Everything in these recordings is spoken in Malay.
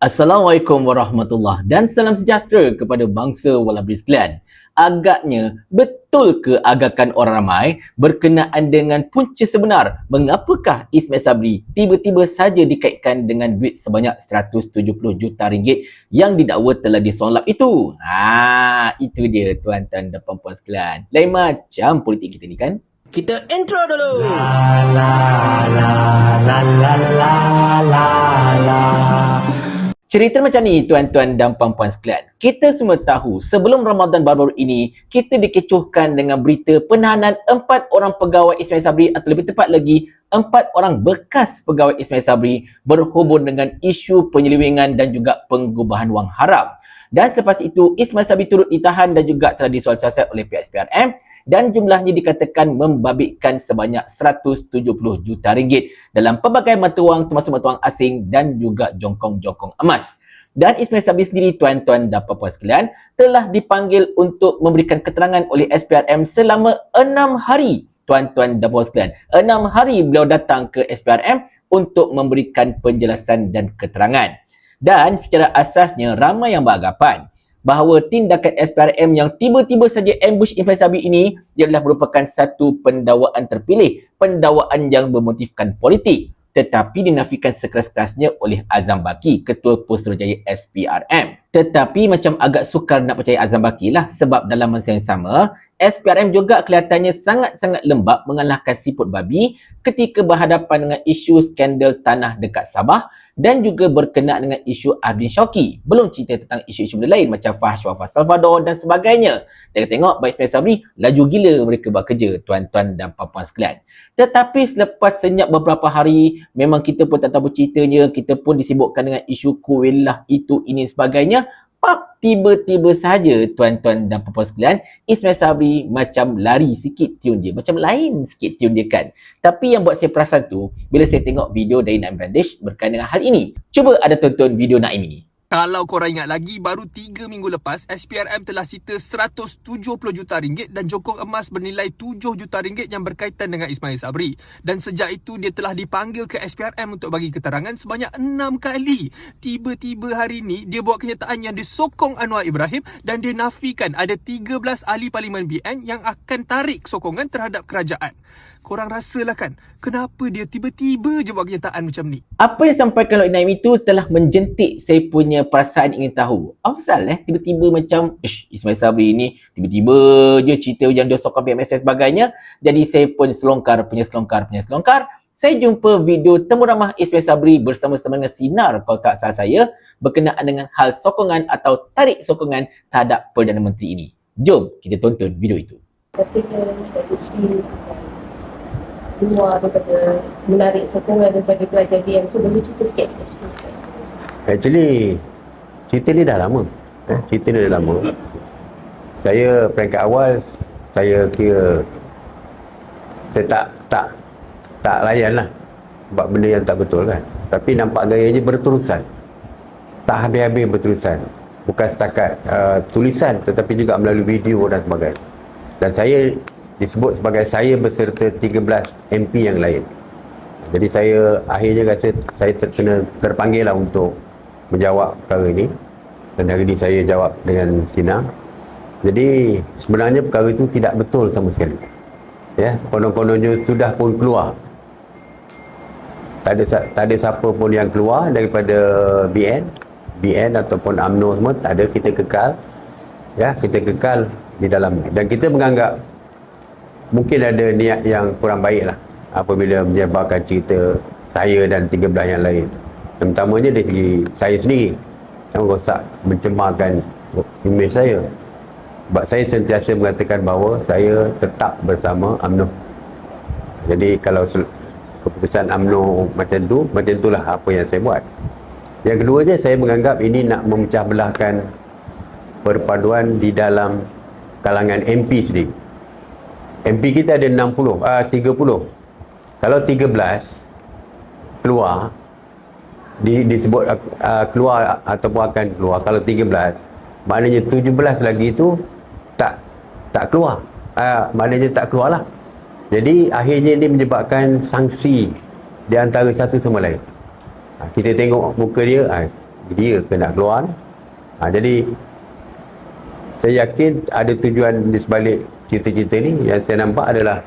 Assalamualaikum warahmatullahi dan salam sejahtera kepada bangsa Walabri sekalian. Agaknya betul ke agakan orang ramai berkenaan dengan punca sebenar mengapakah Ismail Sabri tiba-tiba saja dikaitkan dengan duit sebanyak 170 juta ringgit yang didakwa telah disolap itu? Ha, itu dia tuan-tuan dan puan-puan sekalian. Lain macam politik kita ni kan? Kita intro dulu. La la la la la la Cerita macam ni tuan-tuan dan puan-puan sekalian. Kita semua tahu sebelum Ramadan baru ini kita dikecohkan dengan berita penahanan empat orang pegawai Ismail Sabri atau lebih tepat lagi empat orang bekas pegawai Ismail Sabri berhubung dengan isu penyelewengan dan juga penggubahan wang haram. Dan selepas itu, Ismail Sabri turut ditahan dan juga telah disual siasat oleh pihak SPRM dan jumlahnya dikatakan membabitkan sebanyak 170 juta ringgit dalam pelbagai mata wang termasuk mata wang asing dan juga jongkong-jongkong emas. Dan Ismail Sabri sendiri, tuan-tuan dan puan-puan sekalian, telah dipanggil untuk memberikan keterangan oleh SPRM selama enam hari tuan-tuan dan puan sekalian. Enam hari beliau datang ke SPRM untuk memberikan penjelasan dan keterangan. Dan secara asasnya ramai yang beranggapan bahawa tindakan SPRM yang tiba-tiba saja ambush Sabri ini ialah merupakan satu pendawaan terpilih, pendawaan yang bermotifkan politik tetapi dinafikan sekeras-kerasnya oleh Azam Baki, Ketua Putrajaya SPRM. Tetapi macam agak sukar nak percaya Azam Baki lah sebab dalam masa yang sama, SPRM juga kelihatannya sangat-sangat lembab mengalahkan siput babi ketika berhadapan dengan isu skandal tanah dekat Sabah dan juga berkenaan dengan isu Ardin Syauki. Belum cerita tentang isu-isu benda lain macam Fahsh Wafa Salvador dan sebagainya. Tengok-tengok baik Ismail Sabri, laju gila mereka buat kerja tuan-tuan dan puan-puan sekalian. Tetapi selepas senyap beberapa hari, memang kita pun tak tahu ceritanya, kita pun disibukkan dengan isu kuilah itu ini sebagainya pap tiba-tiba saja tuan-tuan dan puan-puan sekalian Ismail Sabri macam lari sikit tune dia macam lain sikit tune dia kan. Tapi yang buat saya perasan tu bila saya tengok video dari Naim Brandish berkaitan dengan hal ini. Cuba ada tonton video Naim ini kalau korang ingat lagi, baru 3 minggu lepas, SPRM telah sita 170 juta ringgit dan jokong emas bernilai 7 juta ringgit yang berkaitan dengan Ismail Sabri. Dan sejak itu, dia telah dipanggil ke SPRM untuk bagi keterangan sebanyak 6 kali. Tiba-tiba hari ini, dia buat kenyataan yang disokong Anwar Ibrahim dan dia nafikan ada 13 ahli Parlimen BN yang akan tarik sokongan terhadap kerajaan. Korang rasalah kan, kenapa dia tiba-tiba je buat kenyataan macam ni? Apa yang sampaikan oleh Naim itu telah menjentik saya punya perasaan ingin tahu. Apa pasal eh tiba-tiba macam Ish, Ismail Sabri ni tiba-tiba je cerita yang dia sokong PMS dan sebagainya. Jadi saya pun selongkar punya selongkar punya selongkar. Saya jumpa video temu ramah Ismail Sabri bersama-sama dengan Sinar kalau tak salah saya berkenaan dengan hal sokongan atau tarik sokongan terhadap Perdana Menteri ini. Jom kita tonton video itu. Katanya Datuk Sri keluar daripada menarik sokongan daripada kerajaan DM. So boleh cerita sikit Actually, cerita ni dah lama. Eh, cerita ni dah lama. Saya peringkat awal, saya kira saya tak tak tak layan lah buat benda yang tak betul kan. Tapi nampak gayanya berterusan. Tak habis-habis berterusan. Bukan setakat uh, tulisan tetapi juga melalui video dan sebagainya. Dan saya disebut sebagai saya beserta 13 MP yang lain. Jadi saya akhirnya rasa saya ter, kena terpanggil lah untuk menjawab perkara ini. Dan hari ini saya jawab dengan Sina. Jadi sebenarnya perkara itu tidak betul sama sekali. Ya, konon-kononnya sudah pun keluar. Tak ada, tak ada siapa pun yang keluar daripada BN. BN ataupun UMNO semua tak ada kita kekal. Ya, kita kekal di dalam dan kita menganggap mungkin ada niat yang kurang baik lah apabila menyebarkan cerita saya dan 13 yang lain. Terutamanya dari segi saya sendiri yang rosak mencemarkan imej saya. Sebab saya sentiasa mengatakan bahawa saya tetap bersama UMNO. Jadi kalau keputusan UMNO macam tu macam itulah apa yang saya buat. Yang kedua je saya menganggap ini nak memecah belahkan perpaduan di dalam kalangan MP sendiri MP kita ada 60, uh, 30. Kalau 13 keluar di, disebut uh, keluar ataupun akan keluar kalau 13 maknanya 17 lagi itu tak tak keluar. Uh, maknanya tak keluar lah. Jadi akhirnya ini menyebabkan sanksi di antara satu sama lain. Uh, kita tengok muka dia uh, dia ke nak keluar. Ha, jadi saya yakin ada tujuan di sebalik cerita-cerita ni yang saya nampak adalah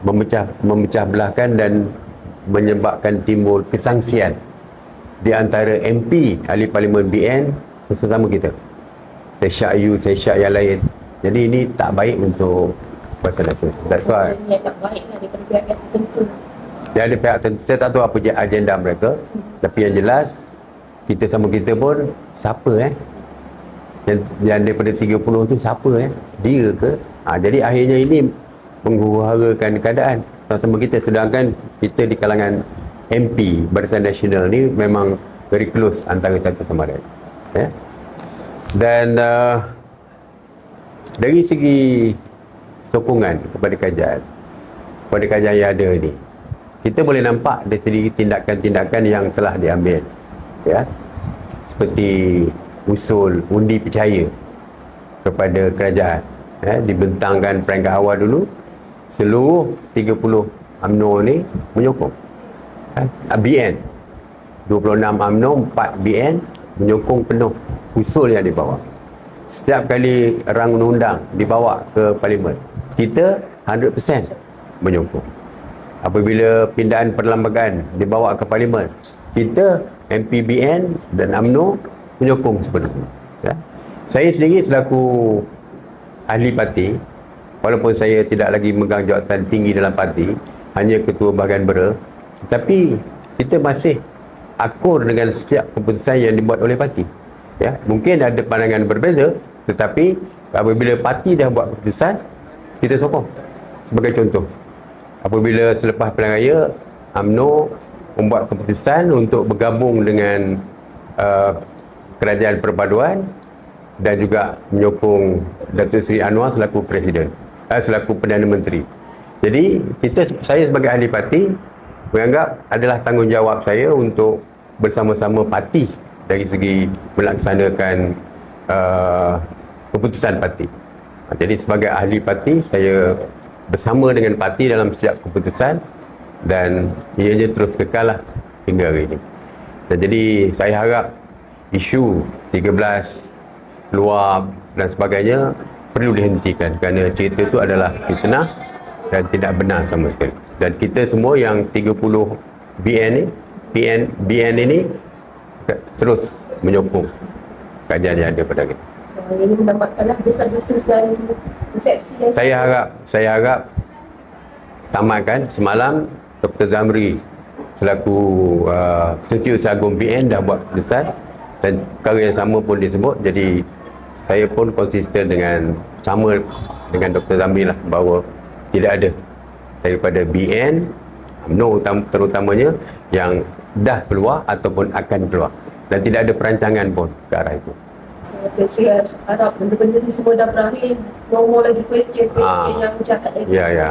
memecah memecah belahkan dan menyebabkan timbul kesangsian di antara MP ahli parlimen BN sesama kita. Saya syak you, saya syak yang lain. Jadi ini tak baik untuk pasal itu. That's why Yang tak baik lah daripada pihak tertentu. dia ada pihak tertentu, saya tak tahu apa je agenda mereka. Tapi yang jelas, kita sama kita pun, siapa eh? Yang, yang daripada 30 tu siapa eh? Dia ke? Ha, jadi akhirnya ini menghuru-harakan keadaan sama-sama kita. Sedangkan kita di kalangan MP Barisan Nasional ni memang very close antara satu sama lain. Ya? Dan uh, dari segi sokongan kepada kerajaan, kepada kerajaan yang ada ni, kita boleh nampak dari segi tindakan-tindakan yang telah diambil ya seperti usul undi percaya kepada kerajaan ya dibentangkan peringkat awal dulu seluruh 30 UMNO ni menyokong. Ya, BN 26 UMNO 4 BN menyokong penuh. Usul yang dibawa. Setiap kali rang undang-undang dibawa ke parlimen kita 100% menyokong. Apabila pindahan perlembagaan dibawa ke parlimen kita MPBN dan AMNO menyokong sepenuhnya. Ya. saya sendiri selaku ahli parti walaupun saya tidak lagi megang jawatan tinggi dalam parti hanya ketua bahagian bera tapi kita masih akur dengan setiap keputusan yang dibuat oleh parti. Ya mungkin ada pandangan berbeza tetapi apabila parti dah buat keputusan kita sokong. Sebagai contoh apabila selepas pilihan raya UMNO membuat keputusan untuk bergabung dengan uh, kerajaan perpaduan dan juga menyokong Datuk Seri Anwar selaku presiden uh, selaku Perdana Menteri. Jadi kita saya sebagai ahli parti menganggap adalah tanggungjawab saya untuk bersama-sama parti dari segi melaksanakan uh, keputusan parti. Ha, jadi sebagai ahli parti saya bersama dengan parti dalam setiap keputusan dan ianya terus kekal lah hingga hari ini. Dan jadi saya harap isu 13 luar dan sebagainya perlu dihentikan kerana cerita itu adalah fitnah dan tidak benar sama sekali. Dan kita semua yang 30 BN ni, BN, BN ini terus menyokong kajian yang ada pada kita. So, ini mendapatkanlah desas-desus dan persepsi yang Saya harap saya harap tamatkan semalam Dr. Zamri selaku uh, Setiausaha Agung PN dah buat keputusan dan perkara yang sama pun disebut jadi saya pun konsisten dengan sama dengan Dr. Zamri lah bahawa tidak ada daripada BN utam- terutamanya yang dah keluar ataupun akan keluar dan tidak ada perancangan pun ke arah itu. Okay, saya harap benda-benda ni semua dah berakhir. No more lagi question-question Ah. yang bercakap lagi. Ya, ya.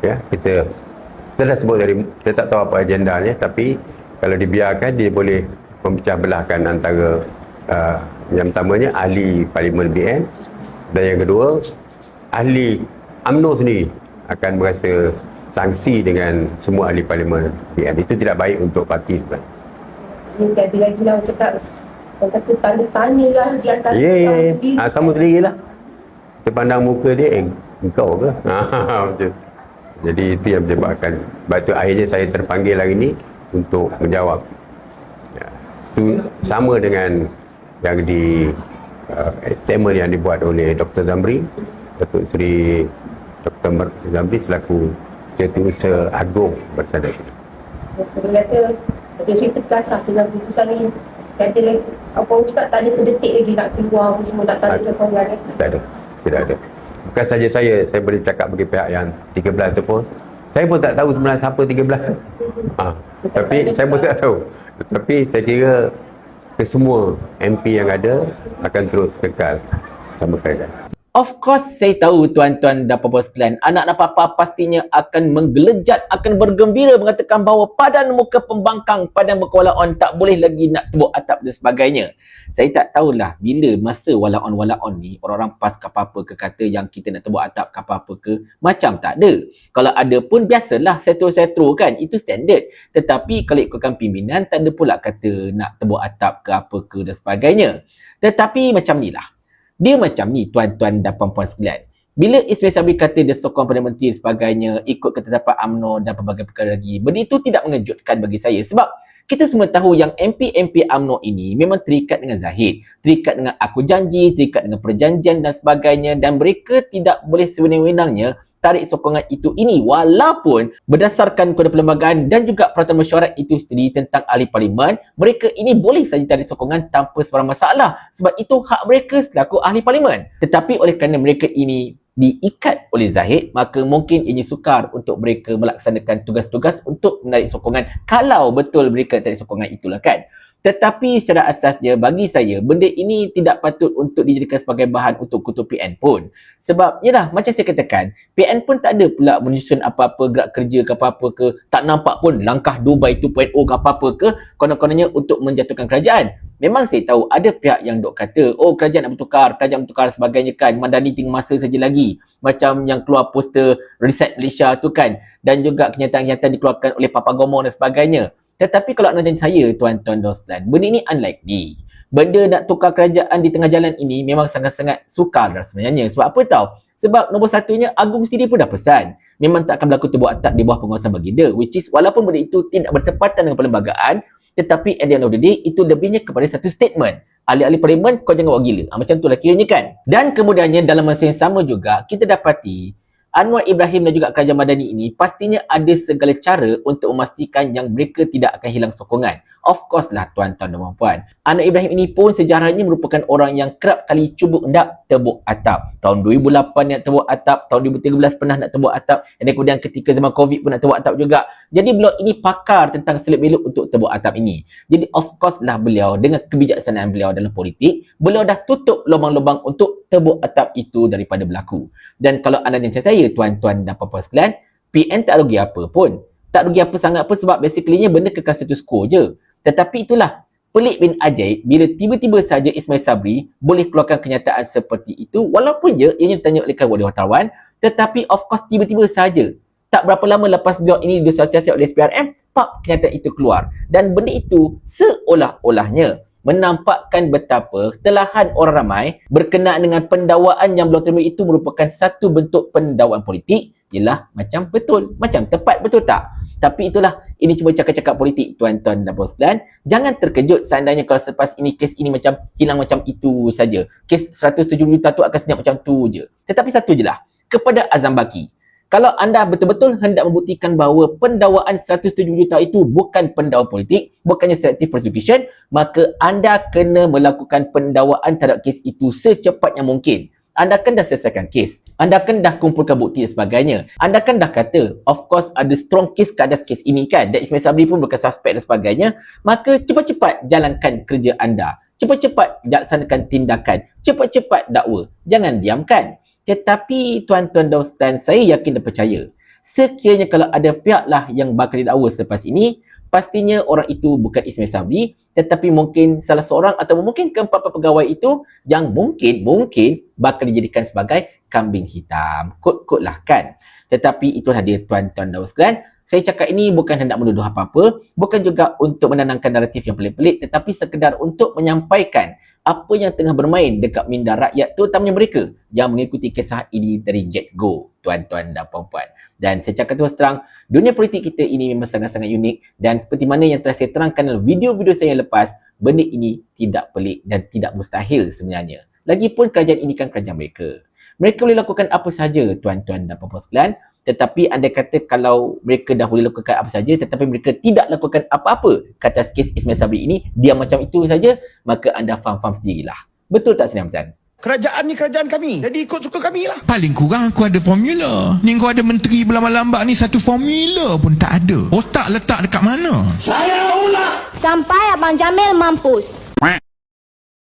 Ya, kita kita dah sebut tadi, kita tak tahu apa agendanya tapi kalau dibiarkan dia boleh memecah belahkan antara uh, yang pertamanya ahli parlimen BN dan yang kedua ahli UMNO sendiri akan merasa sanksi dengan semua ahli parlimen BN. Itu tidak baik untuk parti sebenarnya. Ini bila gila orang cakap orang kata tanya-tanya lah di antara ya, sama ya. sendiri. Ha, sama sendirilah. Kita pandang muka dia, eh, engkau ke? Macam tu. Jadi itu yang menyebabkan. Sebab tu akhirnya saya terpanggil hari ini untuk menjawab. Ya. Itu sama dengan yang di uh, statement yang dibuat oleh Dr. Zamri, Datuk Seri Dr. Mer- Zamri selaku Setiausaha Agung bersama kita. Saya boleh kata Datuk Seri tegas lah dengan keputusan ni. Lagi apa cakap tak ada terdetik lagi nak keluar apa semua nak tarik Tak. sokongan eh. Tidak ada. Tidak ada. Bukan saja saya, saya boleh cakap bagi pihak yang 13 tu pun. Saya pun tak tahu sebenarnya siapa 13 tu. Ha. Tapi saya pun tak tahu. Tetapi saya kira kesemua MP yang ada akan terus kekal sama kerajaan. Of course, saya tahu tuan-tuan dan puan-puan sekalian, anak dan papa pastinya akan menggelejat, akan bergembira mengatakan bahawa padan muka pembangkang, padan muka walaon tak boleh lagi nak tebuk atap dan sebagainya. Saya tak tahulah bila masa walaon-walaon ni, orang-orang pas ke apa-apa ke kata yang kita nak tebuk atap ke apa-apa ke, macam tak ada. Kalau ada pun biasalah setro-setro kan, itu standard. Tetapi kalau ikutkan pimpinan, tak ada pula kata nak tebuk atap ke apa ke dan sebagainya. Tetapi macam ni lah. Dia macam ni tuan-tuan dan puan-puan sekalian. Bila Ismail Sabri kata dia sokong Perdana Menteri sebagainya, ikut ketetapan UMNO dan pelbagai perkara lagi, benda itu tidak mengejutkan bagi saya sebab kita semua tahu yang MP-MP UMNO ini memang terikat dengan Zahid, terikat dengan aku janji, terikat dengan perjanjian dan sebagainya dan mereka tidak boleh sewenang-wenangnya tarik sokongan itu ini walaupun berdasarkan kode perlembagaan dan juga peraturan mesyuarat itu sendiri tentang ahli parlimen mereka ini boleh saja tarik sokongan tanpa sebarang masalah sebab itu hak mereka selaku ahli parlimen. Tetapi oleh kerana mereka ini diikat oleh Zahid maka mungkin ini sukar untuk mereka melaksanakan tugas-tugas untuk menarik sokongan. Kalau betul mereka tarik sokongan itulah kan tetapi secara asasnya bagi saya benda ini tidak patut untuk dijadikan sebagai bahan untuk kutuk PN pun. Sebab yalah macam saya katakan PN pun tak ada pula menyusun apa-apa gerak kerja ke apa-apa ke tak nampak pun langkah Dubai 2.0 ke apa-apa ke konon-kononnya untuk menjatuhkan kerajaan. Memang saya tahu ada pihak yang dok kata oh kerajaan nak bertukar, kerajaan bertukar sebagainya kan Mandani tinggal masa saja lagi. Macam yang keluar poster Reset Malaysia tu kan dan juga kenyataan-kenyataan dikeluarkan oleh Papa Gomo dan sebagainya. Tetapi kalau anda tanya saya, tuan-tuan dan benda ini unlikely. Benda nak tukar kerajaan di tengah jalan ini memang sangat-sangat sukar dah sebenarnya. Sebab apa tahu? Sebab nombor satunya, Agung sendiri pun dah pesan. Memang tak akan berlaku tebuk atap di bawah penguasaan baginda. Which is, walaupun benda itu tidak bertepatan dengan perlembagaan, tetapi at the end of the day, itu lebihnya kepada satu statement. Ahli-ahli parlimen, kau jangan buat gila. Ha, macam tu lah kiranya kan. Dan kemudiannya, dalam masa yang sama juga, kita dapati Anwar Ibrahim dan juga Kerajaan Madani ini pastinya ada segala cara untuk memastikan yang mereka tidak akan hilang sokongan. Of course lah tuan-tuan dan puan-puan. Anwar Ibrahim ini pun sejarahnya merupakan orang yang kerap kali cuba hendak tebuk atap. Tahun 2008 nak tebuk atap, tahun 2013 pernah nak tebuk atap dan kemudian ketika zaman Covid pun nak tebuk atap juga. Jadi beliau ini pakar tentang selip beluk untuk tebuk atap ini. Jadi of course lah beliau dengan kebijaksanaan beliau dalam politik, beliau dah tutup lubang-lubang untuk tebuk atap itu daripada berlaku. Dan kalau anda macam saya tuan-tuan dan puan-puan sekalian, PN tak rugi apa pun. Tak rugi apa sangat pun sebab basically benda kekal status quo je. Tetapi itulah pelik bin ajaib bila tiba-tiba saja Ismail Sabri boleh keluarkan kenyataan seperti itu walaupun je ianya ditanya oleh kawan wartawan tetapi of course tiba-tiba saja tak berapa lama lepas beliau ini disosialisasi oleh SPRM pak kenyataan itu keluar. Dan benda itu seolah-olahnya menampakkan betapa telahan orang ramai berkenaan dengan pendakwaan yang beliau terima itu merupakan satu bentuk pendakwaan politik ialah macam betul, macam tepat betul tak? Tapi itulah, ini cuma cakap-cakap politik tuan-tuan dan puan sekalian. Jangan terkejut seandainya kalau selepas ini kes ini macam hilang macam itu saja. Kes 170 juta tu akan senyap macam tu je. Tetapi satu je lah, kepada Azam Baki. Kalau anda betul-betul hendak membuktikan bahawa pendakwaan 170 juta itu bukan pendakwaan politik, bukannya selective prosecution, maka anda kena melakukan pendakwaan terhadap kes itu secepatnya mungkin anda kan dah selesaikan kes. Anda kan dah kumpulkan bukti dan sebagainya. Anda kan dah kata, of course ada strong case ke atas kes ini kan. Dan Ismail Sabri pun bukan suspek dan sebagainya. Maka cepat-cepat jalankan kerja anda. Cepat-cepat laksanakan tindakan. Cepat-cepat dakwa. Jangan diamkan. Tetapi tuan-tuan dan saya yakin dan percaya. Sekiranya kalau ada pihak lah yang bakal didakwa selepas ini, pastinya orang itu bukan Ismail Sabri tetapi mungkin salah seorang atau mungkin keempat pegawai itu yang mungkin mungkin bakal dijadikan sebagai kambing hitam. Kod-kod lah kan. Tetapi itulah dia tuan-tuan dan sekalian. Saya cakap ini bukan hendak menuduh apa-apa, bukan juga untuk menenangkan naratif yang pelik-pelik tetapi sekedar untuk menyampaikan apa yang tengah bermain dekat minda rakyat terutamanya mereka yang mengikuti kisah ini dari get go tuan-tuan dan puan-puan. Dan saya cakap terus terang, dunia politik kita ini memang sangat-sangat unik dan seperti mana yang telah saya terangkan dalam video-video saya yang lepas, benda ini tidak pelik dan tidak mustahil sebenarnya. Lagipun kerajaan ini kan kerajaan mereka. Mereka boleh lakukan apa sahaja tuan-tuan dan puan-puan sekalian, tetapi anda kata kalau mereka dah boleh lakukan apa saja tetapi mereka tidak lakukan apa-apa kata kes Ismail Sabri ini, dia macam itu saja, maka anda faham-faham sendirilah. Betul tak Seni Hamzan? Kerajaan ni kerajaan kami. Jadi ikut suka kami lah. Paling kurang aku ada formula. Ni kau ada menteri berlambat-lambat ni satu formula pun tak ada. Otak letak dekat mana? Sampai Abang Jamil mampus.